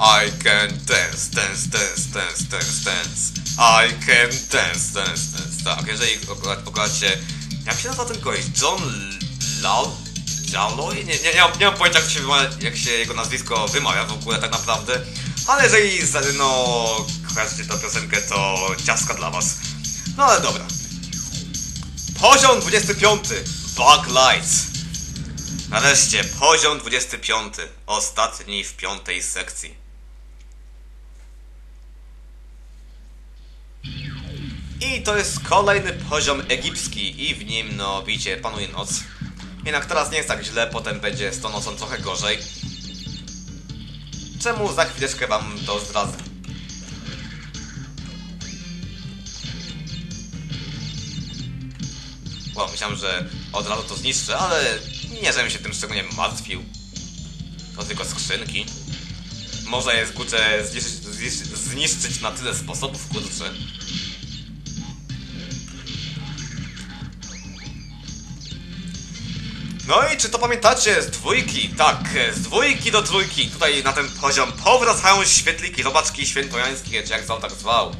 I can dance, dance, dance, dance, dance, dance. I can dance, dance, dance. Tak, jeżeli oglądacie... Jak się nazywa ten gość? John Lal? Jalloy? Nie, nie, nie, mam, nie mam pojęcia jak się, jak się jego nazwisko wymawia w ogóle tak naprawdę. Ale jeżeli no kojarzycie tę piosenkę, to ciastka dla was. No ale dobra. Poziom 25. Bug Lights. Nareszcie, poziom 25. Ostatni w piątej sekcji. I to jest kolejny poziom egipski i w nim, no widzicie, panuje noc. Jednak teraz nie jest tak źle, potem będzie z tą nocą trochę gorzej. Czemu za chwileczkę wam to zdradzę. Wow, myślałem, że od razu to zniszczę, ale nie, żebym się tym szczególnie martwił. To tylko skrzynki. Można je zniszczyć, zniszczyć, zniszczyć na tyle sposobów, kurczę. No i czy to pamiętacie z dwójki? Tak, z dwójki do trójki. Tutaj na ten poziom powracają świetliki, robaczki świętojańskie, czy jak zwał tak zwał.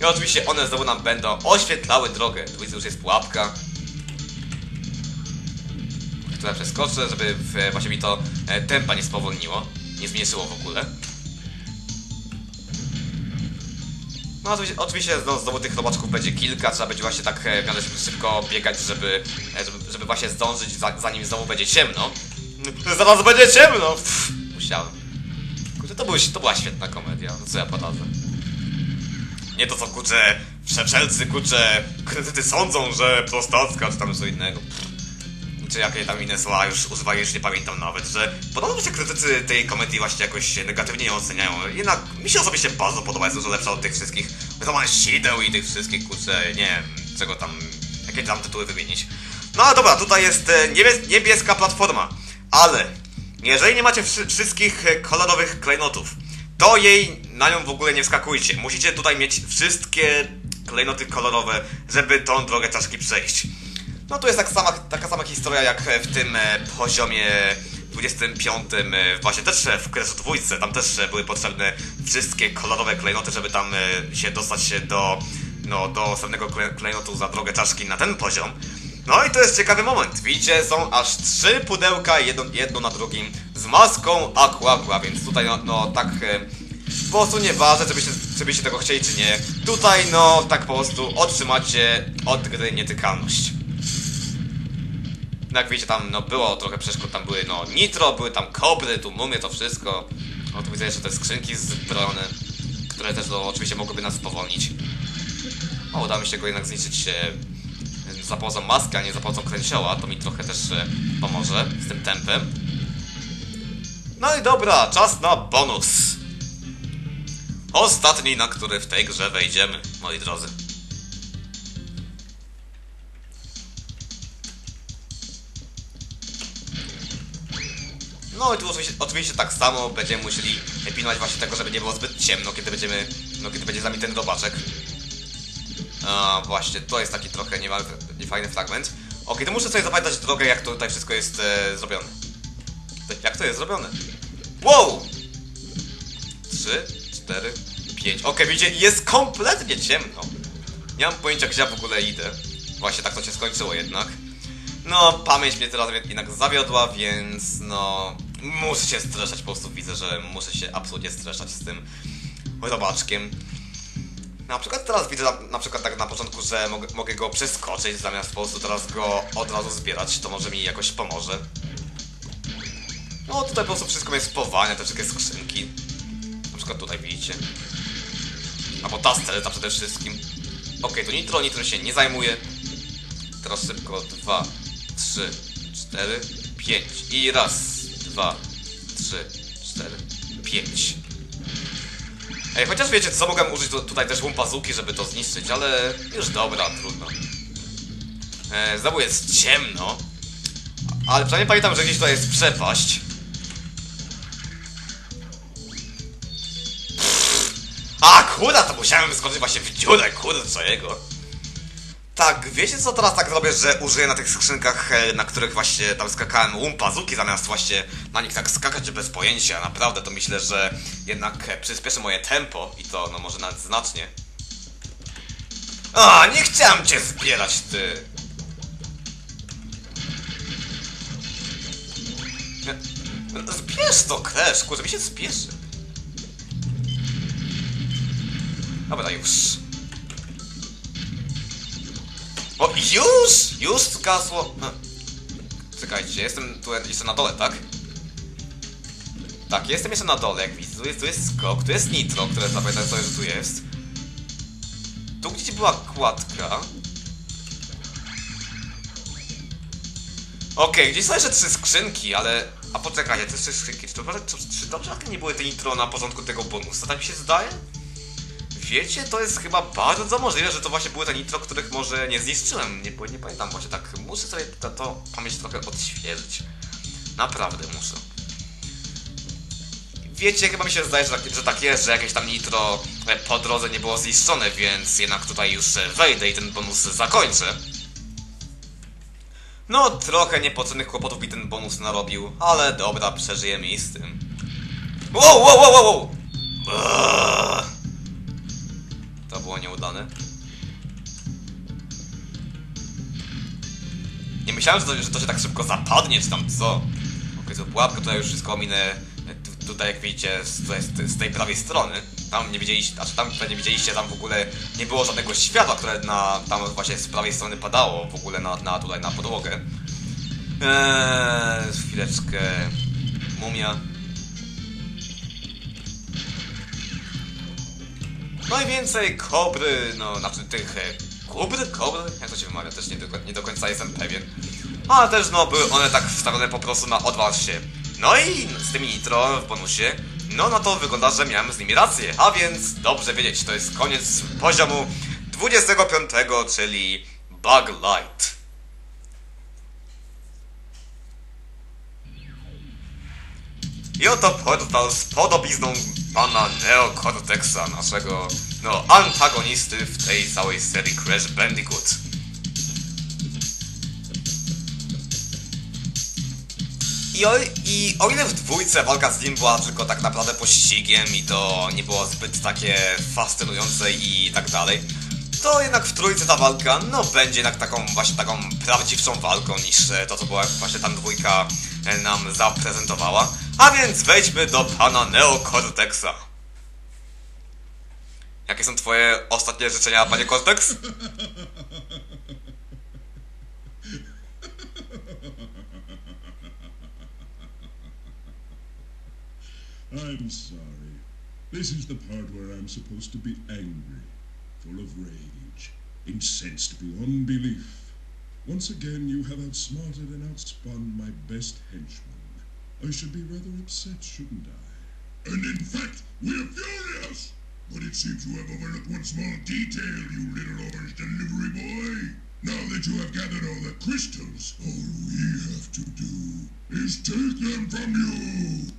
I oczywiście one znowu nam będą oświetlały drogę. Tu już jest pułapka. Która przeskoczę, żeby właśnie mi to e, tempa nie spowolniło. Nie zmniejszyło w ogóle. No oczywiście, no, znowu tych robaczków będzie kilka, trzeba będzie właśnie tak e, w miarę szybko biegać, żeby, e, żeby, żeby właśnie zdążyć za, zanim znowu będzie ciemno. Zaraz będzie ciemno! Pff, musiałem. Kurczę, to, był, to była świetna komedia, no co ja poradzę. Nie to co kurczę, przeczelcy kurczę, krytycy sądzą, że prostacka czy tam co innego. Pff. Czy jakie tam inne słowa już używają, już nie pamiętam nawet, że podobno się krytycy tej komedii właśnie jakoś negatywnie ją oceniają. Jednak mi się osobiście bardzo podoba, jest dużo lepsza od tych wszystkich wydawanych sideł i tych wszystkich, kurczę, nie wiem, czego tam, jakie tam tytuły wymienić. No ale dobra, tutaj jest e, niebies niebieska platforma, ale jeżeli nie macie wszy wszystkich e, kolorowych klejnotów, to jej na nią w ogóle nie wskakujcie. Musicie tutaj mieć wszystkie klejnoty kolorowe, żeby tą drogę czaszki przejść. No tu jest tak sama, taka sama historia jak w tym e, poziomie 25, e, właśnie też w Kresu dwójce, tam też e, były potrzebne wszystkie kolorowe klejnoty, żeby tam e, się dostać się do, no, do ostatniego kle- klejnotu za drogę czaszki na ten poziom. No i to jest ciekawy moment. Widzicie, są aż trzy pudełka, jedno, jedno na drugim, z maską Aqua Aqua, więc tutaj no, no tak e, po prostu nieważne, żebyście, żebyście tego chcieli czy nie. Tutaj no tak po prostu otrzymacie od gry nietykalność. No jak wiecie, tam no, było trochę przeszkód, tam były no nitro, były tam kobry, tu mumie, to wszystko. No tu widzę jeszcze te skrzynki zbrojone, które też no, oczywiście mogłyby nas spowolnić. O, udało mi się go jednak zniszczyć e, za pomocą maski, a nie za pomocą kręcioła, to mi trochę też e, pomoże z tym tempem. No i dobra, czas na bonus. Ostatni, na który w tej grze wejdziemy, moi drodzy. No i tu oczywiście, oczywiście tak samo będziemy musieli pilnować właśnie tego, żeby nie było zbyt ciemno, kiedy będziemy, no kiedy będzie z nami ten robaczek. A właśnie, to jest taki trochę niefajny fragment. Ok, to muszę sobie zapamiętać drogę, jak to tutaj wszystko jest e, zrobione. Jak to jest zrobione? Wow! 3, 4, 5. Ok, widzicie, jest kompletnie ciemno. Nie mam pojęcia, gdzie ja w ogóle idę. Właśnie tak to się skończyło jednak. No, pamięć mnie teraz jednak zawiodła, więc no... Muszę się streszać, po prostu widzę, że muszę się absolutnie streszać z tym robaczkiem. Na przykład teraz widzę na, na przykład tak na początku, że mogę, mogę go przeskoczyć, zamiast po prostu teraz go od razu zbierać, to może mi jakoś pomoże. No tutaj po prostu wszystko jest spowalnia, te wszystkie skrzynki. Na przykład tutaj widzicie. Albo ta steleta przede wszystkim. Okej, to nitro, nitro się nie zajmuje. Teraz szybko, dwa, trzy, cztery, pięć. I raz, dwa, trzy, cztery, pięć. Ej, chociaż wiecie co, mogłem użyć tu, tutaj też łumpazuki, żeby to zniszczyć, ale już dobra, trudno. E, znowu jest ciemno. Ale przynajmniej pamiętam, że gdzieś tutaj jest przepaść. A, kurda, to musiałem wyskoczyć właśnie w dziurę, co jego. Tak, wiecie co teraz tak zrobię, że użyję na tych skrzynkach, e, na których właśnie tam skakałem umpazuki, zamiast właśnie na nich tak skakać bez pojęcia. Naprawdę to myślę, że jednak e, przyspieszy moje tempo i to no może nawet znacznie. A, nie chciałem cię zbierać, ty! Zbierz to, Crash, kurczę, mi się spieszy. Dobra, już. O, już! Już zgasło. No. Czekajcie, jestem tu jeszcze na dole, tak? Tak, jestem jeszcze na dole, jak widzę. Tu jest, tu jest skok, tu jest nitro, które zapamiętam sobie, że tu jest. Tu gdzie była kładka. Okej, gdzieś są jeszcze trzy skrzynki, ale... A poczekajcie, te trzy skrzynki, czy, to, czy, czy dobrze nie były te nitro na początku tego bonusa, tak mi się zdaje? Wiecie, to jest chyba bardzo możliwe, że to właśnie były te nitro, których może nie zniszczyłem. Nie, nie pamiętam właśnie tak. Muszę sobie to, to pamięć trochę odświeżyć. Naprawdę muszę. Wiecie, chyba mi się zdaje, że tak, że tak jest, że jakieś tam nitro e, po drodze nie było zniszczone, więc jednak tutaj już wejdę i ten bonus zakończę. No, trochę niepotrzebnych kłopotów mi ten bonus narobił, ale dobra, przeżyjemy i z tym. Wow, wow, wow, wow, wow! To było nieudane. Nie myślałem, że to, że to się tak szybko zapadnie, czy tam co. Okej, to pułapka, tutaj już wszystko ominę. Tu- Tutaj jak widzicie, z, z, z tej prawej strony. Tam nie widzieliście, znaczy tam nie widzieliście, tam w ogóle nie było żadnego światła, które na, tam właśnie z prawej strony padało w ogóle na, na tutaj na podłogę. Eee, chwileczkę. Mumia. Najwięcej kobry, no, znaczy tych e, kubry, kobry, jak to się wymawia, też nie do, nie do końca jestem pewien. Ale też, no, były one tak wstawione po prostu na odwal się. No i z tymi nitro w bonusie, no na to wygląda, że miałem z nimi rację. A więc, dobrze wiedzieć, to jest koniec poziomu 25, czyli Bug Light. I oto portal z podobizną pana Neo Cortexa, naszego, no, antagonisty w tej całej serii Crash Bandicoot. I o, I o ile w dwójce walka z nim była tylko tak naprawdę pościgiem i to nie było zbyt takie fascynujące i tak dalej, to jednak w trójce ta walka, no będzie jednak taką właśnie taką prawdziwszą walką niż e, to, co była właśnie tam dwójka e, nam zaprezentowała. A więc wejdźmy do pana Neo Cortexa. Jakie są twoje ostatnie życzenia, panie Cortex? I'm sorry. This is the part where I'm supposed to be angry, full of rage, incensed beyond belief. Once again, you have outsmarted and outspun my best henchman. I should be rather upset, shouldn't I? And in fact, we're furious! But it seems you have overlooked one small detail, you little orange delivery boy. Now that you have gathered all the crystals, all we have to do is take them from you.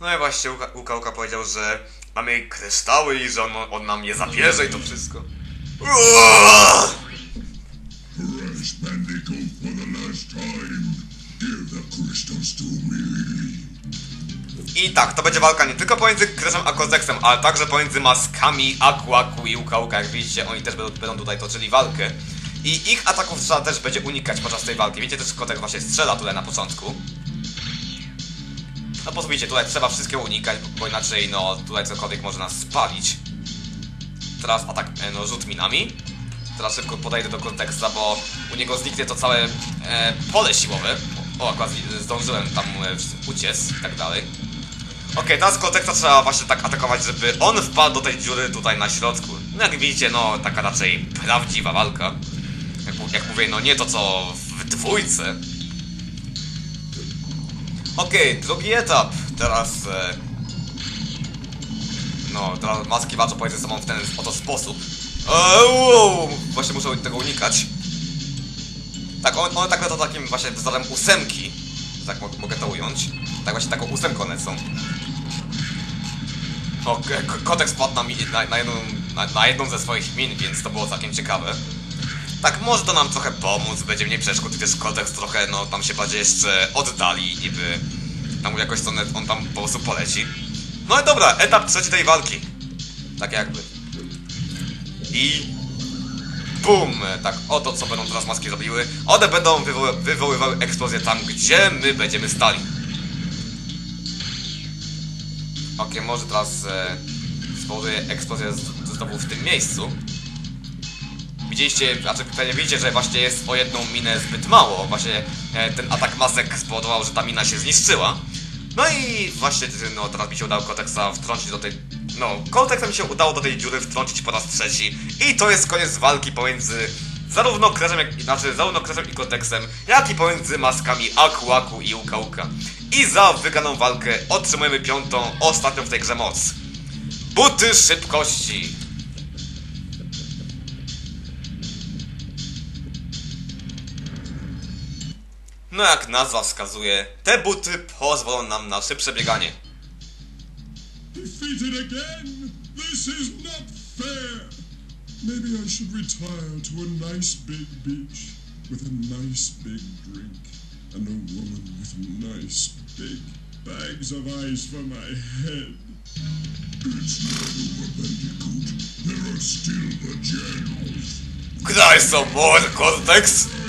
No i właśnie Uka, Uka, Uka powiedział, że mamy kryształy i że on, on nam je zabierze i to wszystko. Uuuu! I tak, to będzie walka nie tylko pomiędzy Crashem a Cortexem, ale także pomiędzy maskami Aku i Uka. Jak widzicie, oni też będą, będą tutaj toczyli walkę. I ich ataków trzeba też będzie unikać podczas tej walki. Wiecie, też Cortex właśnie strzela tutaj na początku. No pozwólcie, tutaj trzeba wszystkiego unikać, bo inaczej, no, tutaj cokolwiek może nas spalić. Teraz atak, e, no, rzut minami. Teraz szybko podejdę do konteksta, bo u niego zniknie to całe e, pole siłowe. O, akurat zdążyłem tam e, uciec i tak dalej. Okej, teraz konteksta trzeba właśnie tak atakować, żeby on wpadł do tej dziury tutaj na środku. No jak widzicie, no, taka raczej prawdziwa walka. Jak, jak mówię, no nie to co w dwójce. Okej, drugi etap. Teraz. E, no, teraz maski walczą pomiędzy sobą w ten oto sposób. Eee, wow, właśnie muszę tego unikać. Tak, one, tak to takim właśnie wzorem ósemki. Tak mo- mogę to ująć. Tak właśnie taką ósemką one są. O, kotek spadł na, mi- na, na, jedną, na, na jedną ze swoich min, więc to było całkiem ciekawe. Tak, może to nam trochę pomóc, będzie mniej przeszkód też kodeks trochę, no, tam się bardziej jeszcze oddali, niby tam jakoś net- on tam po prostu poleci. No i dobra, etap trzeci tej walki. Tak jakby. I... Bum! Tak, oto co będą teraz maski robiły. One będą wywoły wywoływały eksplozję tam, gdzie my będziemy stali. Okej, może teraz e, spowoduje eksplozję znowu w tym miejscu. Widzieliście, znaczy pewnie widzicie, że właśnie jest o jedną minę zbyt mało. Właśnie e, ten atak masek spowodował, że ta mina się zniszczyła. No i właśnie, no teraz mi się udało Koteksa wtrącić do tej... No, Koteksa mi się udało do tej dziury wtrącić po raz trzeci. I to jest koniec walki pomiędzy zarówno Crashem, jak, znaczy zarówno Crashem i Koteksem, jak i pomiędzy maskami Aku Aku i Uka. I za wygraną walkę otrzymujemy piątą, ostatnią w tej grze moc. Buty szybkości. No jak nazwa wskazuje, te buty pozwolą nam na szybsze bieganie. Defeated again? This is not fair. Maybe I should retire to a nice big beach with a nice big drink and a woman with nice big bags of ice for my head. It's not over, Bandicoot. There are still the generals. Graj some more, Cortex!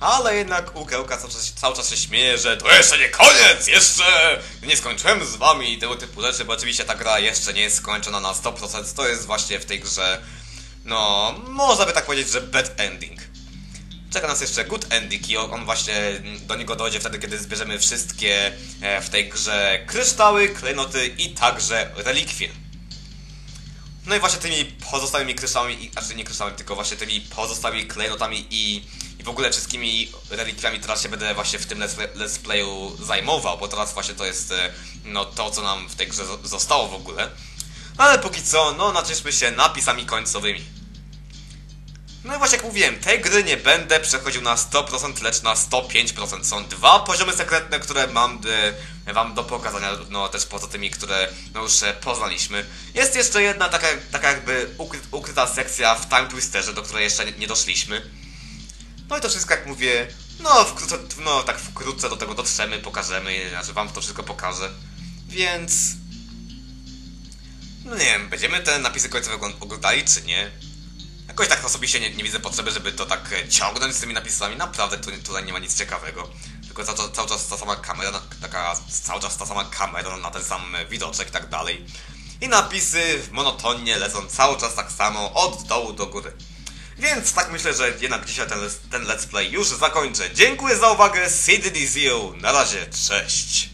Ale jednak Ukełka cały czas, cały czas się śmieje, że to jeszcze nie koniec! Jeszcze nie skończyłem z wami i tego typu rzeczy, bo oczywiście ta gra jeszcze nie jest skończona na 100%. To jest właśnie w tej grze, no, można by tak powiedzieć, że bad ending. Czeka nas jeszcze good ending i on właśnie do niego dojdzie wtedy, kiedy zbierzemy wszystkie e, w tej grze kryształy, klejnoty i także relikwie. No i właśnie tymi pozostałymi kryształami, znaczy nie kryształami, tylko właśnie tymi pozostałymi klejnotami i, i w ogóle wszystkimi relikwiami teraz się będę właśnie w tym let's, play, let's playu zajmował, bo teraz właśnie to jest e, no to, co nam w tej grze zo- zostało w ogóle. Ale póki co, no nacieszmy się napisami końcowymi. No i właśnie jak mówiłem, tej gry nie będę przechodził na 100%, lecz na 105%. Są dwa poziomy sekretne, które mam e, wam do pokazania, no też poza tymi, które no już e, poznaliśmy. Jest jeszcze jedna taka, taka jakby ukry, ukryta sekcja w Time Twisterze, do której jeszcze nie, nie doszliśmy. No i to wszystko jak mówię, no wkrótce, no tak wkrótce do tego dotrzemy, pokażemy, znaczy wam to wszystko pokażę. Więc... No nie wiem, będziemy te napisy końcowe ogl- oglądali czy nie? Jakoś tak osobiście nie, nie widzę potrzeby, żeby to tak e, ciągnąć z tymi napisami. Naprawdę tu, tutaj nie ma nic ciekawego. Tylko cały, czas- ta sama kamera, taka cały czas ta sama kamera na ten sam e, widoczek i tak dalej. I napisy monotonnie lecą cały czas tak samo od dołu do góry. Więc tak myślę, że jednak dzisiaj ten, ten let's play już zakończę. Dziękuję za uwagę, Sid Dizio, na razie, cześć!